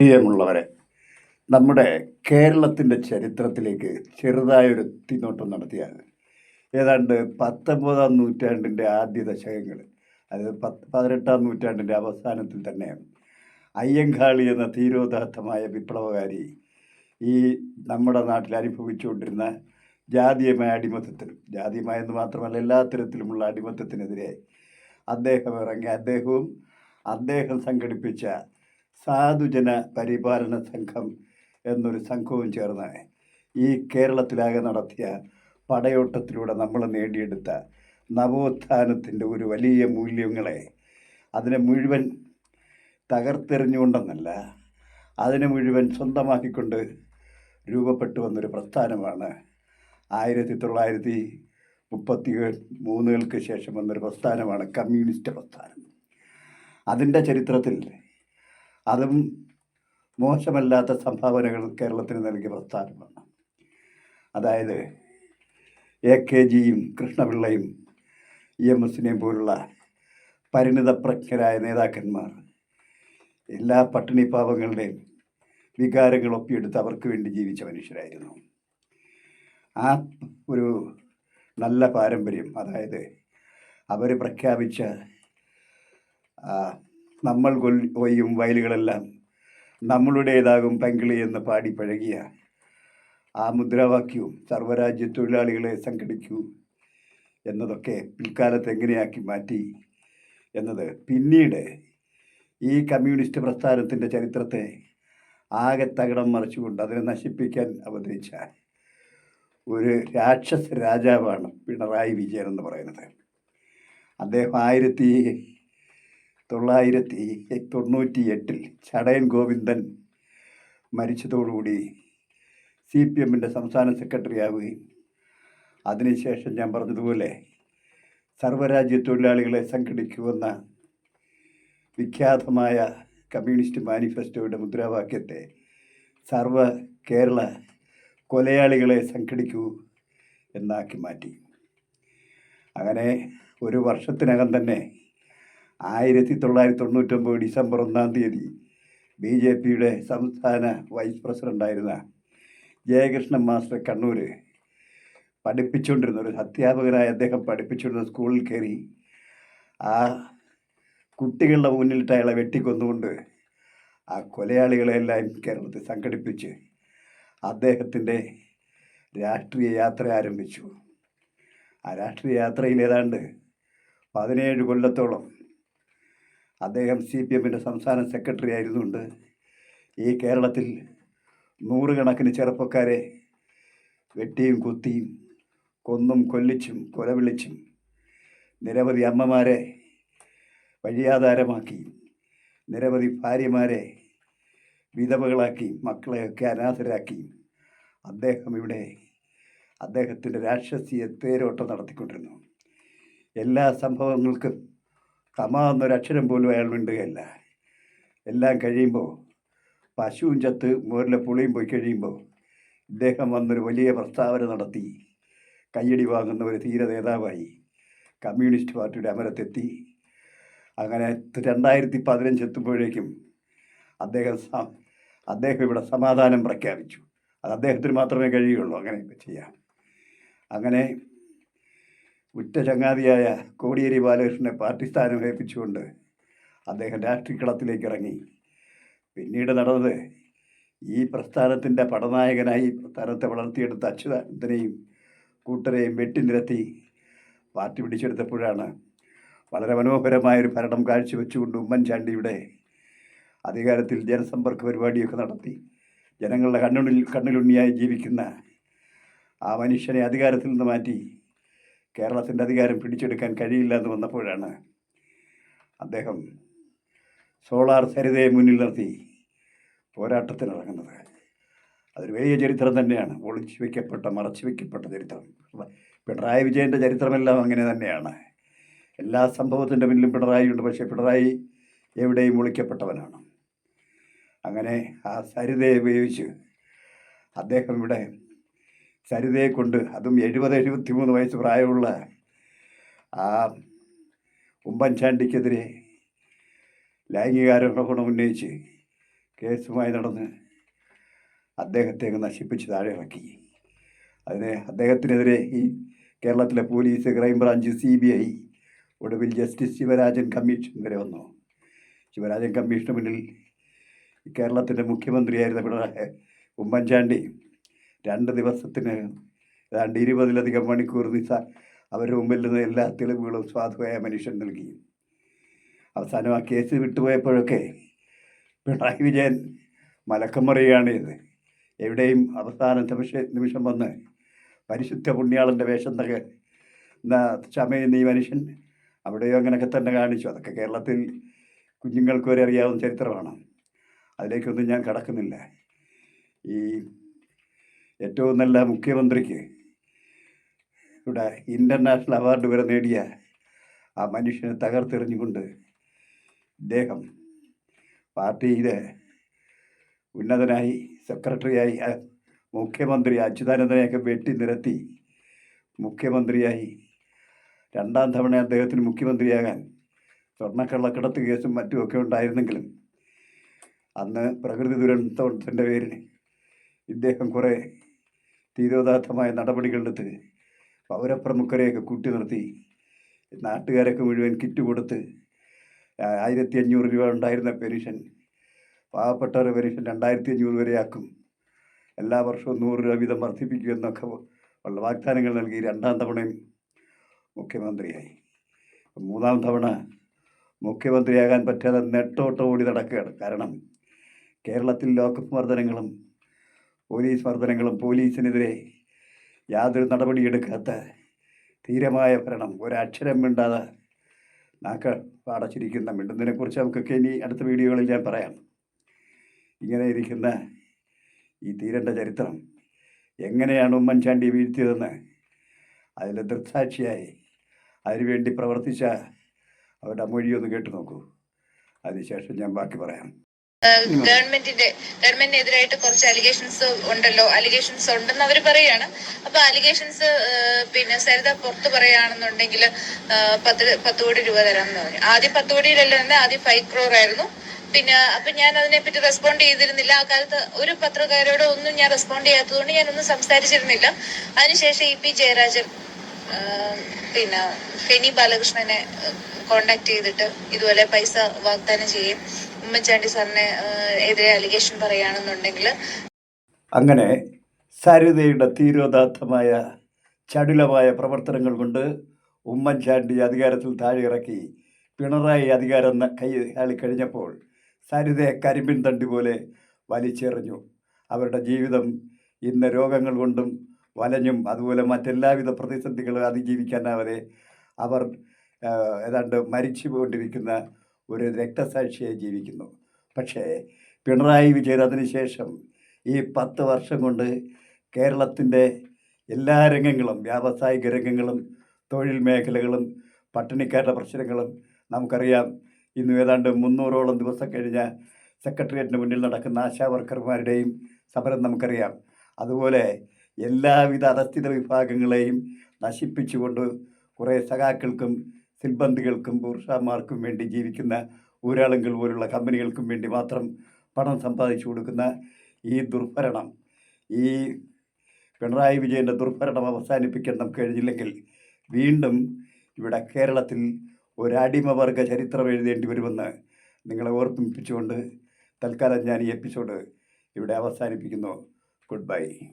പ്രിയമുള്ളവരെ നമ്മുടെ കേരളത്തിന്റെ ചരിത്രത്തിലേക്ക് ചെറുതായൊരു തിന്നോട്ടം നടത്തിയാൽ ഏതാണ്ട് പത്തൊമ്പതാം നൂറ്റാണ്ടിന്റെ ആദ്യ ദശകങ്ങൾ അതായത് പത്ത് പതിനെട്ടാം നൂറ്റാണ്ടിന്റെ അവസാനത്തിൽ തന്നെ അയ്യങ്കാളി എന്ന ധീരോദാത്തമായ വിപ്ലവകാരി ഈ നമ്മുടെ നാട്ടിൽ അനുഭവിച്ചുകൊണ്ടിരുന്ന ജാതീയമായ അടിമത്തത്തിനും ജാതീയമായെന്ന് മാത്രമല്ല എല്ലാ തരത്തിലുമുള്ള അടിമത്തത്തിനെതിരെ അദ്ദേഹം ഇറങ്ങി അദ്ദേഹവും അദ്ദേഹം സംഘടിപ്പിച്ച സാധുജന പരിപാലന സംഘം എന്നൊരു സംഘവും ചേർന്ന് ഈ കേരളത്തിലാകെ നടത്തിയ പടയോട്ടത്തിലൂടെ നമ്മൾ നേടിയെടുത്ത നവോത്ഥാനത്തിന്റെ ഒരു വലിയ മൂല്യങ്ങളെ അതിനെ മുഴുവൻ തകർത്തെറിഞ്ഞുകൊണ്ടെന്നല്ല അതിനെ മുഴുവൻ സ്വന്തമാക്കിക്കൊണ്ട് രൂപപ്പെട്ടു വന്നൊരു പ്രസ്ഥാനമാണ്. ആയിരത്തി തൊള്ളായിരത്തി മുപ്പത്തി മൂന്നുകൾക്ക് ശേഷം വന്നൊരു പ്രസ്ഥാനമാണ് കമ്മ്യൂണിസ്റ്റ് പ്രസ്ഥാനം. അതിന്റെ ചരിത്രത്തിൽ അതും മോശമല്ലാത്ത സംഭാവനകൾ കേരളത്തിന് നൽകിയ പ്രസ്ഥാനമാണ്. അതായത് എ കെ ജിയും കൃഷ്ണപിള്ളയും ഇ എം എസിനെയും പോലുള്ള പരിണിതപ്രജ്ഞരായ നേതാക്കന്മാർ എല്ലാ പട്ടിണി പാവങ്ങളുടെയും വികാരങ്ങൾ ഒപ്പിയെടുത്ത് അവർക്ക് വേണ്ടി ജീവിച്ച മനുഷ്യരായിരുന്നു. ആ ഒരു നല്ല പാരമ്പര്യം അതായത് അവർ പ്രഖ്യാപിച്ച നമ്മൾ കൊയ്യും വയലുകളെല്ലാം നമ്മളുടേതാകും പങ്കിളി എന്ന് പാടി പഴകിയ ആ മുദ്രാവാക്യവും സർവരാജ്യ തൊഴിലാളികളെ സംഘടിക്കൂ എന്നതൊക്കെ പിൽക്കാലത്ത് എങ്ങനെയാക്കി മാറ്റി എന്നത് പിന്നീട് ഈ കമ്മ്യൂണിസ്റ്റ് പ്രസ്ഥാനത്തിന്റെ ചരിത്രത്തെ ആകെ തകിടം മറിച്ചുകൊണ്ട് അതിനെ നശിപ്പിക്കാൻ അവതരിച്ച ഒരു രാക്ഷസ രാജാവാണ് പിണറായി വിജയൻ എന്ന് പറയുന്നത്. അദ്ദേഹം ആയിരത്തി തൊള്ളായിരത്തി തൊണ്ണൂറ്റി എട്ടിൽ ചടയൻ ഗോവിന്ദൻ മരിച്ചതോടുകൂടി സി പി എമ്മിന്റെ സംസ്ഥാന സെക്രട്ടറി ആവുകയും അതിനുശേഷം ഞാൻ പറഞ്ഞതുപോലെ സർവരാജ്യ തൊഴിലാളികളെ സംഘടിക്കുമെന്ന വിഖ്യാതമായ കമ്മ്യൂണിസ്റ്റ് മാനിഫെസ്റ്റോയുടെ മുദ്രാവാക്യത്തെ സർവ കേരള കൊലയാളികളെ സംഘടിക്കൂ എന്നാക്കി മാറ്റി. അങ്ങനെ ഒരു വർഷത്തിനകം തന്നെ ആയിരത്തി തൊള്ളായിരത്തി തൊണ്ണൂറ്റൊമ്പത് ഡിസംബർ ഒന്നാം തീയതി ബി ജെ പിയുടെ സംസ്ഥാന വൈസ് പ്രസിഡന്റായിരുന്ന ജയകൃഷ്ണൻ മാസ്റ്റർ കണ്ണൂർ പഠിപ്പിച്ചുകൊണ്ടിരുന്ന ഒരു അധ്യാപകനായ അദ്ദേഹം പഠിപ്പിച്ചുകൊണ്ടിരുന്ന സ്കൂളിൽ കയറി ആ കുട്ടികളുടെ മുന്നിലിട്ട് അയാളെ വെട്ടിക്കൊന്നുകൊണ്ട് ആ കൊലയാളികളെല്ലാം കേരളത്തിൽ സംഘടിപ്പിച്ച് അദ്ദേഹത്തിന്റെ രാഷ്ട്രീയ യാത്ര ആരംഭിച്ചു. ആ രാഷ്ട്രീയ യാത്രയിൽ ഏതാണ്ട് പതിനേഴ് കൊല്ലത്തോളം അദ്ദേഹം സി പി എമ്മിന്റെ സംസ്ഥാന സെക്രട്ടറി ആയിരുന്നുണ്ട്. ഈ കേരളത്തിൽ നൂറുകണക്കിന് ചെറുപ്പക്കാരെ വെട്ടിയും കുത്തിയും കൊന്നും കൊല്ലിച്ചും കൊലവിളിച്ചും നിരവധി അമ്മമാരെ വഴിയാധാരമാക്കി നിരവധി ഭാര്യമാരെ വിധവകളാക്കി മക്കളെയൊക്കെ അനാഥരാക്കി അദ്ദേഹം ഇവിടെ അദ്ദേഹത്തിന്റെ രാക്ഷസീയ തേരോട്ടം നടത്തിക്കൊണ്ടിരുന്നു. എല്ലാ സംഭവങ്ങൾക്കും കമ എന്നൊരക്ഷരം പോലും അയാൾ മിണ്ടുകയല്ല. എല്ലാം കഴിയുമ്പോൾ പശുവും ചത്ത് മോരിലെ പുളിയും പോയി കഴിയുമ്പോൾ ഇദ്ദേഹം വന്നൊരു വലിയ പ്രസ്താവന നടത്തി. കയ്യടി വാങ്ങുന്ന ഒരു ധീര നേതാവായി കമ്മ്യൂണിസ്റ്റ് പാർട്ടിയുടെ അമരത്തെത്തി. അങ്ങനെ രണ്ടായിരത്തി പതിനഞ്ച് എത്തുമ്പോഴേക്കും അദ്ദേഹം അദ്ദേഹം ഇവിടെ സമാധാനം പ്രഖ്യാപിച്ചു. അത് അദ്ദേഹത്തിന് മാത്രമേ കഴിയുള്ളൂ അങ്ങനെയൊക്കെ ചെയ്യാം. അങ്ങനെ ഉറ്റ ചങ്ങാതിയായ കോടിയേരി ബാലകൃഷ്ണനെ പാർട്ടി സ്ഥാനം ഏൽപ്പിച്ചുകൊണ്ട് അദ്ദേഹം രാഷ്ട്രീയക്കളത്തിലേക്ക് ഇറങ്ങി. പിന്നീട് നടന്നത് ഈ പ്രസ്ഥാനത്തിന്റെ പടനായകനായി പ്രസ്ഥാനത്തെ വളർത്തിയെടുത്ത അച്യുതാനന്ദനെയും കൂട്ടരെയും വെട്ടിനിരത്തി പാർട്ടി പിടിച്ചെടുത്തപ്പോഴാണ് വളരെ മനോഹരമായൊരു ഭരണം കാഴ്ചവെച്ചുകൊണ്ട് ഉമ്മൻചാണ്ടിയുടെ അധികാരത്തിൽ ജനസമ്പർക്ക പരിപാടിയൊക്കെ നടത്തി. ജനങ്ങളുടെ കണ്ണുണ്ണിൽ കണ്ണിലുണ്ണിയായി ജീവിക്കുന്ന ആ മനുഷ്യനെ അധികാരത്തിൽ നിന്ന് മാറ്റി കേരളത്തിന്റെ അധികാരം പിടിച്ചെടുക്കാൻ കഴിയില്ല എന്ന് വന്നപ്പോഴാണ് അദ്ദേഹം സോളാർ സരിതയെ മുന്നിൽ നിർത്തി പോരാട്ടത്തിനിറങ്ങുന്നത്. അതൊരു വലിയ ചരിത്രം തന്നെയാണ്. ഒളിച്ചു വയ്ക്കപ്പെട്ട മറച്ചു വയ്ക്കപ്പെട്ട ചരിത്രം. പിണറായി വിജയന്റെ ചരിത്രമെല്ലാം അങ്ങനെ തന്നെയാണ്. എല്ലാ സംഭവത്തിന്റെ പിന്നിലും പിണറായി ഉണ്ട് പക്ഷേ പിണറായി എവിടെയും ഒളിക്കപ്പെട്ടവനാണ്. അങ്ങനെ ആ സരിതയെ ഉപയോഗിച്ച് അദ്ദേഹം ഇവിടെ സരിതയെ കൊണ്ട് അതും എഴുപത് എഴുപത്തി മൂന്ന് വയസ്സ് പ്രായമുള്ള ആ ഉമ്മൻചാണ്ടിക്കെതിരെ ലൈംഗികാരോപണം ഉന്നയിച്ച് കേസുമായി നടന്ന് അദ്ദേഹത്തെ നശിപ്പിച്ച് താഴെ ഇറക്കി അതിന് അദ്ദേഹത്തിനെതിരെ ഈ കേരളത്തിലെ police crime branch C B I ഒടുവിൽ ജസ്റ്റിസ് ശിവരാജൻ കമ്മീഷൻ വരെ വന്നു. ശിവരാജൻ കമ്മീഷന് മുന്നിൽ കേരളത്തിന്റെ മുഖ്യമന്ത്രിയായിരുന്ന പിണറായി ഉമ്മൻചാണ്ടി രണ്ട് ദിവസത്തിന് ഏതാണ്ട് ഇരുപതിലധികം മണിക്കൂർ നിസ അവരുടെ മുമ്പിൽ നിന്ന് എല്ലാ തെളിവുകളും സ്വാധുവായ മനുഷ്യൻ നൽകി. അവസാനം ആ കേസ് വിട്ടുപോയപ്പോഴൊക്കെ പിണറായി വിജയൻ മലക്കം മറിയുകയാണ് എവിടെയും അവസാന നിമിഷ നിമിഷം വന്ന് പരിശുദ്ധ പുണ്യാളന്റെ വേഷം തക ചമയുന്ന ഈ മനുഷ്യൻ. അവിടെയോ അങ്ങനെയൊക്കെ തന്നെ കാണിച്ചു. അതൊക്കെ കേരളത്തിൽ കുഞ്ഞുങ്ങൾക്ക് വരെ അറിയാവുന്ന ചരിത്രമാണ്. അതിലേക്കൊന്നും ഞാൻ കടക്കുന്നില്ല. ഈ ഏറ്റവും നല്ല മുഖ്യമന്ത്രിക്ക് ഇവിടെ ഇന്റർനാഷണൽ അവാർഡ് വരെ നേടിയ ആ മനുഷ്യനെ തകർത്തെറിഞ്ഞുകൊണ്ട് ഇദ്ദേഹം പാർട്ടിയിലെ ഉന്നതനായി സെക്രട്ടറിയായി മുഖ്യമന്ത്രി അച്യുതാനന്ദനെയൊക്കെ വെട്ടി നിരത്തി മുഖ്യമന്ത്രിയായി. രണ്ടാം തവണ അദ്ദേഹത്തിന് മുഖ്യമന്ത്രിയാകാൻ സ്വർണക്കള്ളക്കടത്ത് കേസും മറ്റുമൊക്കെ ഉണ്ടായിരുന്നെങ്കിലും അന്ന് പ്രകൃതി ദുരന്തത്തിന്റെ പേരിൽ ഇദ്ദേഹം കുറേ തീരോദാത്തമായ നടപടികളെടുത്ത് പൗരപ്രമുഖരെയൊക്കെ കൂട്ടി നിർത്തി നാട്ടുകാരൊക്കെ മുഴുവൻ കിറ്റ് കൊടുത്ത് ആയിരത്തി അഞ്ഞൂറ് രൂപ ഉണ്ടായിരുന്ന പെൻഷൻ പാവപ്പെട്ടവരുടെ പെൻഷൻ രണ്ടായിരത്തി അഞ്ഞൂറ് വരെയാക്കും എല്ലാ വർഷവും നൂറ് രൂപ വീതം വർദ്ധിപ്പിക്കും എന്നൊക്കെ ഉള്ള വാഗ്ദാനങ്ങൾ നൽകി രണ്ടാം തവണയും മുഖ്യമന്ത്രിയായി. മൂന്നാം തവണ മുഖ്യമന്ത്രിയാകാൻ പറ്റാതെ നെട്ടോട്ടോടി നടക്കുകയാണ്. കാരണം കേരളത്തിൽ ലോക്കപ്പ് മർദ്ദനങ്ങളും പോലീസ് മർദ്ദനങ്ങളും പോലീസിനെതിരെ യാതൊരു നടപടിയെടുക്കാത്ത ധീരമായ ഭരണം. ഒരക്ഷരം മിണ്ടാതെ നാക്ക പാടച്ചിരിക്കുന്ന മിണ്ടുന്നതിനെക്കുറിച്ച് നമുക്കൊക്കെ ഇനി അടുത്ത വീഡിയോകളിൽ ഞാൻ പറയാം. ഇങ്ങനെ ഇരിക്കുന്ന ഈ ധീരന്റെ ചരിത്രം എങ്ങനെയാണ് ഉമ്മൻചാണ്ടി വീഴ്ത്തിയതെന്ന് അതിൽ ദൃക്സാക്ഷിയായി അതിനുവേണ്ടി പ്രവർത്തിച്ച അവരുടെ മൊഴിയൊന്ന് കേട്ടു നോക്കൂ. അതിനുശേഷം ഞാൻ ബാക്കി പറയാം. ഗവൺമെന്റിന്റെ ഗവൺമെന്റിനെതിരായിട്ട് കുറച്ച് അലിഗേഷൻസ് ഉണ്ടല്ലോ. അലിഗേഷൻസ് ഉണ്ടെന്ന് അവർ പറയാണ് അപ്പൊ അലിഗേഷൻസ് പിന്നെ സരിത പുറത്ത് പറയുകയാണെന്നുണ്ടെങ്കിൽ പത്ത് പത്ത് കോടി രൂപ തരാമെന്ന് പറഞ്ഞു. ആദ്യം പത്ത് കോടിയിലല്ല തന്നെ ആദ്യം ഫൈവ് ക്രോർ ആയിരുന്നു. പിന്നെ അപ്പൊ ഞാൻ അതിനെപ്പറ്റി റെസ്പോണ്ട് ചെയ്തിരുന്നില്ല. ആ കാലത്ത് ഒരു പത്രക്കാരോട് ഒന്നും ഞാൻ റെസ്പോണ്ട് ചെയ്യാത്തതുകൊണ്ട് ഞാനൊന്നും സംസാരിച്ചിരുന്നില്ല. അതിനുശേഷം ഇ പി ജയരാജൻ പിന്നെ ഫെനി ബാലകൃഷ്ണനെ കോണ്ടാക്ട് ചെയ്തിട്ട് ഇതുപോലെ പൈസ വാഗ്ദാനം ചെയ്യും. ഉമ്മൻചാണ്ടി സാറിനെ എതിരെ അലിഗേഷൻ പറയുകയാണെന്നുണ്ടെങ്കിൽ. അങ്ങനെ സരിതയുടെ തീരോദാത്തമായ ചടുലമായ പ്രവർത്തനങ്ങൾ കൊണ്ട് ഉമ്മൻചാണ്ടി അധികാരത്തിൽ താഴെ ഇറക്കി. പിണറായി അധികാരം കൈ കഴിഞ്ഞപ്പോൾ സരിതയെ കരിമ്പിൻ തണ്ടി പോലെ വലിച്ചെറിഞ്ഞു. അവരുടെ ജീവിതം ഇന്ന് രോഗങ്ങൾ കൊണ്ടും വലഞ്ഞും അതുപോലെ മറ്റെല്ലാവിധ പ്രതിസന്ധികളും അതിജീവിക്കാനാവരെ അവർ ഏതാണ്ട് മരിച്ചു കൊണ്ടിരിക്കുന്ന ഒരു രക്തസാക്ഷിയായി ജീവിക്കുന്നു. പക്ഷേ പിണറായി വിജയൻ അതിനുശേഷം ഈ പത്ത് വർഷം കൊണ്ട് കേരളത്തിന്റെ എല്ലാ രംഗങ്ങളും വ്യാവസായിക രംഗങ്ങളും തൊഴിൽ മേഖലകളും പട്ടിണിക്കാരുടെ പ്രശ്നങ്ങളും നമുക്കറിയാം. ഇന്ന് ഏതാണ്ട് മുന്നൂറോളം ദിവസം കഴിഞ്ഞ സെക്രട്ടേറിയറ്റിന് മുന്നിൽ നടക്കുന്ന ആശാ വർക്കർമാരുടെയും സമരം നമുക്കറിയാം. അതുപോലെ എല്ലാവിധ അധസ്ഥിത വിഭാഗങ്ങളെയും നശിപ്പിച്ചുകൊണ്ട് കുറേ സഖാക്കൾക്കും സിൽബന്ദികൾക്കും പുരുഷന്മാർക്കും വേണ്ടി ജീവിക്കുന്ന ഊരാളുകൾ പോലുള്ള കമ്പനികൾക്കും വേണ്ടി മാത്രം പണം സമ്പാദിച്ചു കൊടുക്കുന്ന ഈ ദുർഭരണം ഈ പിണറായി വിജയന്റെ ദുർഭരണം അവസാനിപ്പിക്കാൻ നമുക്ക് കഴിഞ്ഞില്ലെങ്കിൽ വീണ്ടും ഇവിടെ കേരളത്തിൽ ഒരടിമവർഗ ചരിത്രം എഴുതേണ്ടി വരുമെന്ന് നിങ്ങളെ ഓർമ്മിപ്പിച്ചുകൊണ്ട് തൽക്കാലം ഞാൻ ഈ എപ്പിസോഡ് ഇവിടെ അവസാനിപ്പിക്കുന്നു. Good bye